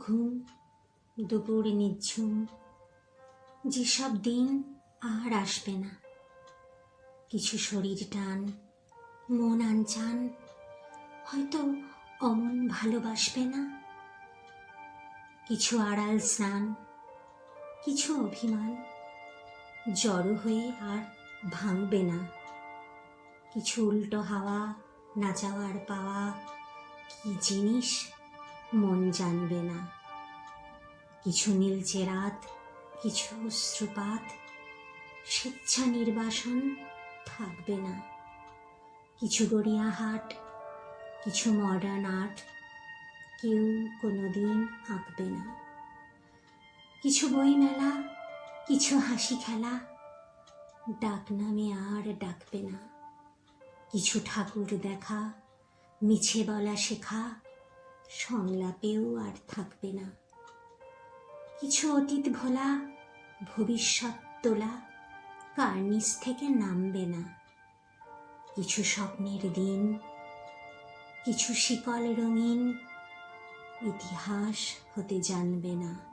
ঘুম, দুপুর নিঝুম, যেসব দিন আর আসবে না। কিছু শরীর টান, মন আনচান, হয়তো অমন ভালোবাসবে না। কিছু আড়াল স্নান, কিছু অভিমান, জড়ো হয়ে আর ভাঙবে না। কিছু উল্টো হাওয়া, না যাওয়ার পাওয়া, কি জিনিস মন জানবে না। কিছু নীলচে রাত, কিছু অশ্রুপাত, স্বেচ্ছা নির্বাসন থাকবে না। কিছু গড়িয়াহাট কিছু মডার্ন আর্ট কেউ কোনো দিন আঁকবে না। কিছু বইমেলা, কিছু হাসি খেলা, ডাক নামে আর ডাকবে না। কিছু ঠাকুর দেখা, মিছে বলা শেখা সংলাপেও আর থাকবে না। কিছু অতীত ভোলা, ভবিষ্যৎ তোলা, কার নিচ থেকে নামবে না। কিছু স্বপ্নের দিন, কিছু শিকল রঙিন, ইতিহাস হতে জানবে না।